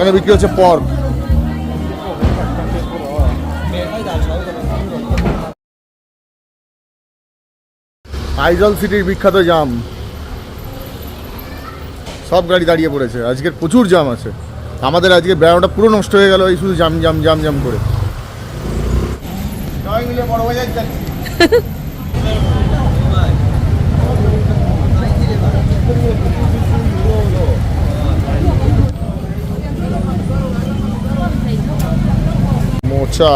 এখানে বিক্রি হচ্ছে পর্ক। আইজল সিটির বিখ্যাত জাম। সব গাড়ি দাঁড়িয়ে পড়েছে। আজকের প্রচুর জাম আছে। আমাদের আজকে বেড়ানোটা পুরো নষ্ট হয়ে গেল, এই শুধু জাম জাম জাম জাম করে। বড় বাজার যাচ্ছি। মোচা।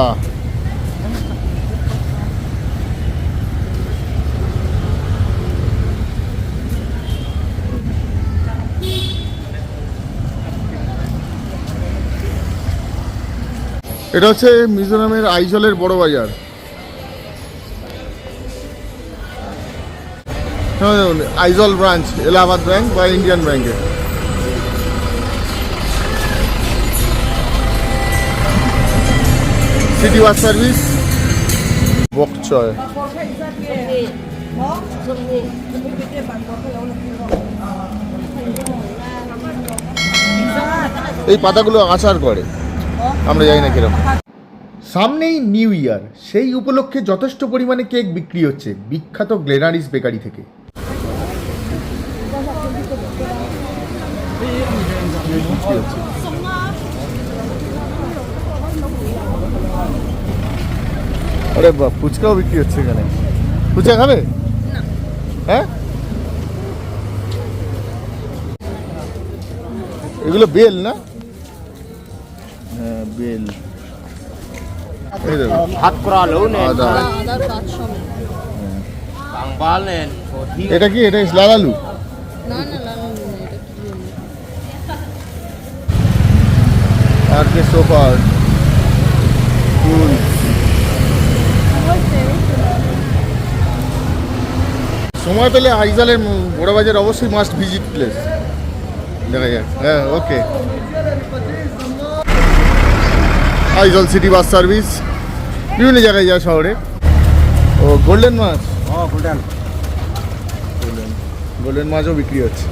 এটা হচ্ছে মিজোরামের আইজলের বড় বাজার। হ্যাঁ, আইজল ব্রাঞ্চ এলাহাবাদ ব্যাংক বা ইন্ডিয়ান ব্যাংকের। City bus service bok choy এই পাতাগুলো আচার করে। আমরা জানি না কীরকম। সামনেই নিউ ইয়ার। সেই উপলক্ষে যথেষ্ট পরিমাণে কেক বিক্রি হচ্ছে বিখ্যাত গ্লেনারিস বেকারি থেকে। আরে বা ফুচকাও বিক্রি হচ্ছে এখানে। ফুচকা খাবে? হ্যাঁ? এগুলো বেল না? হ্যাঁ বেল। হাত করা নেন। এটা কি? এটা লালালু আর কে সোফার ফুল। সময় পেলে আইজালের বড় বাজার অবশ্যই মাস্ট ভিজিট প্লেস দেখা যাক। হ্যাঁ okay Aizawl city bus service. বিভিন্ন জায়গায় যায় শহরে। ও গোল্ডেন মাছ? ও গোল্ডেন। গোল্ডেন মাছও বিক্রি হচ্ছে।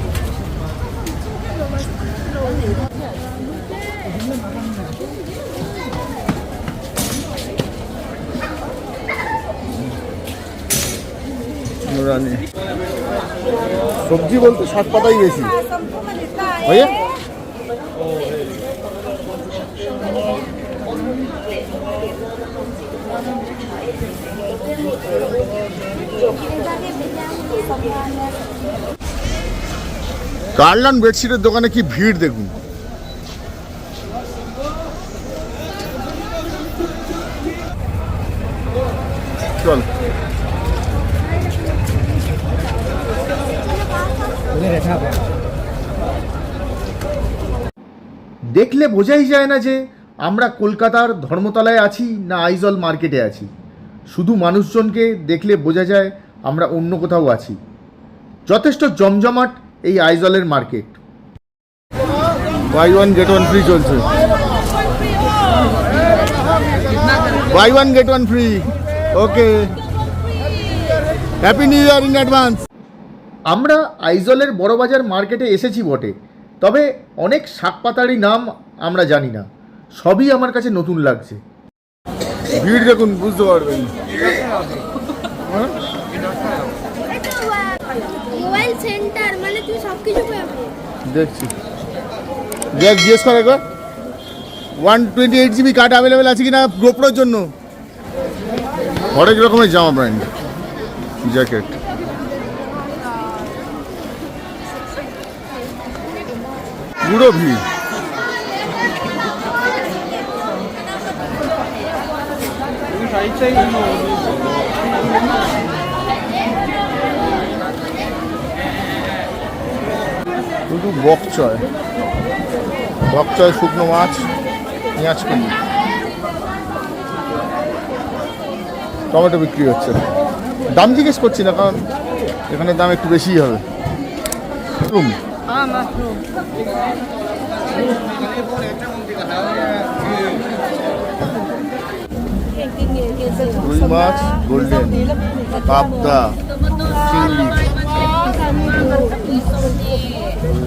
সবজি বলতে শাক পাতাই বেশি। ভাইয়া? কার্লান বেডশিটের দোকানে কি ভিড় দেখুন? চল। দেখলে বোঝাই যায় না যে আমরা কলকাতার ধর্মতলায় আছি না আইজল মার্কেটে আছি। শুধু মানুষজনকে দেখলে বোঝা যায় আমরা অন্য কোথাও আছি। যথেষ্ট জমজমাট এই আইজলের market. Buy one get one free চলছে। Buy one get one free okay happy new year in advance আমরা আইজলের বড়বাজার মার্কেটে এসেছি বটে তবে অনেক শাকপাতারই নাম আমরা জানি না সবই আমার কাছে নতুন লাগছে। ভিড় দেখুন বুঝতে পারবেন। মোবাইল সেন্টার মানে তুই সব পাবি দেখছি। দেখ জিজ্ঞেস কর একবার। One twenty eight GB card available আছে কিনা গোপ্রোর জন্য? হরেক রকমের জামা ব্র্যান্ড জ্যাকেট পুরো ভিড় শুধু বকচয়। বকচয় শুকনো মাছ, পেঁয়াজ কলি টমেটো বিক্রি হচ্ছে। দাম জিজ্ঞেস করছি না, কারণ এখানে দাম একটু বেশিই হবে। Room lama golden, Papta chili. Rui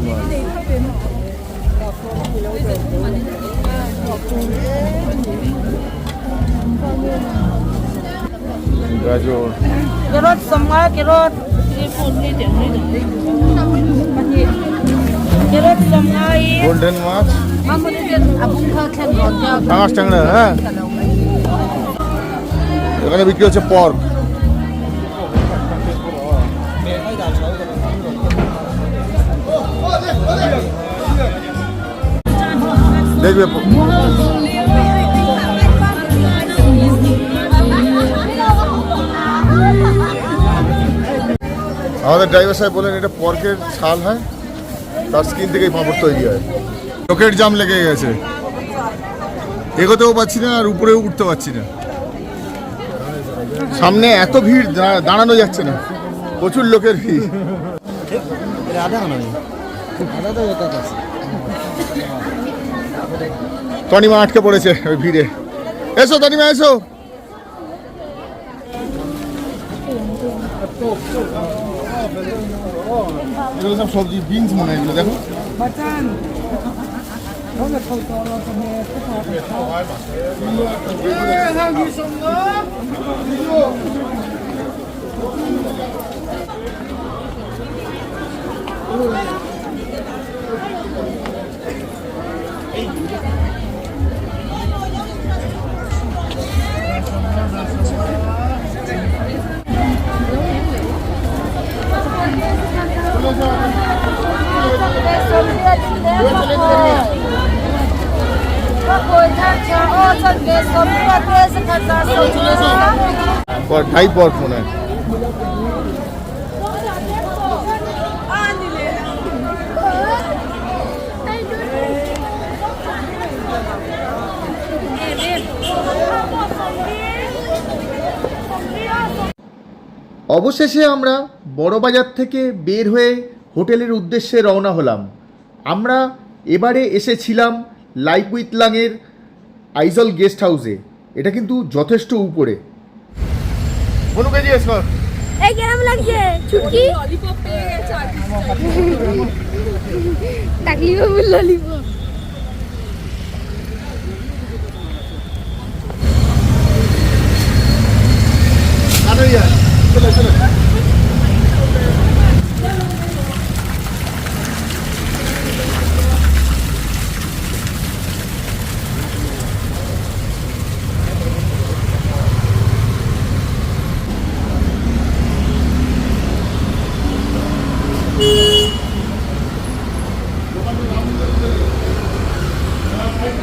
Kerot semua kerot. Ini pun. Kan rojak টাঙাস টাংড়া হ্যাঁ। এখানে বিক্রি হচ্ছে পর্ক দেখবে আমাদের ড্রাইভার সাহেব বলেন এটা পর্কের ছাল হয়? তার স্কিন থেকেই পাঁপড় তৈরি হয়। লোকের জাম লেগে গেছে। এগোতেও পাচ্ছি না আর উপরেও উঠতে পারছি না। সামনে এত ভিড় দাঁড়ানো যাচ্ছে না। প্রচুর লোকের ভিড়। তনিমা আটকে পড়েছে ওই ভিড়ে। এসো, তনিমা, এসো। এগুলো সব সবজি বিনস মনে হয় দেখো। অবশেষে আমরা বড়বাজার থেকে বের হয়ে হোটেলের উদ্দেশ্যে রওনা হলাম। আমরা এবারে এসেছিলাম লাইফ উইথ লাংয়ের আইজল গেস্ট হাউসে। এটা কিন্তু যথেষ্ট উপরে। বনুকে জিজ্ঞেস কর এই কেমন লাগছে? ছুটকি ললিপপ। চলে চলে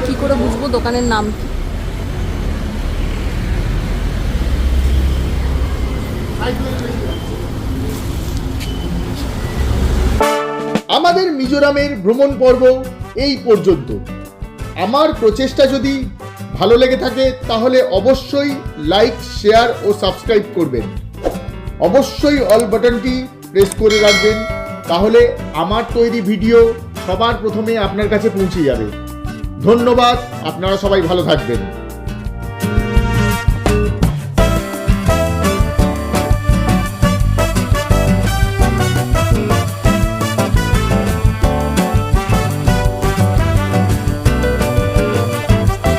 কি করে বুঝব দোকানের নাম কি? আমাদের মিজোরামের ভ্রমণ পর্ব এই পর্যন্ত। আমার প্রচেষ্টা যদি ভালো লেগে থাকে, তাহলে অবশ্যই লাইক, শেয়ার ও সাবস্ক্রাইব করবেন। অবশ্যই অল বাটনটি প্রেস করে রাখবেন, তাহলে আমার তৈরি ভিডিও সবার প্রথমে আপনার কাছে পৌঁছে যাবে। ধন্যবাদ আপনারা সবাই ভালো থাকবেন।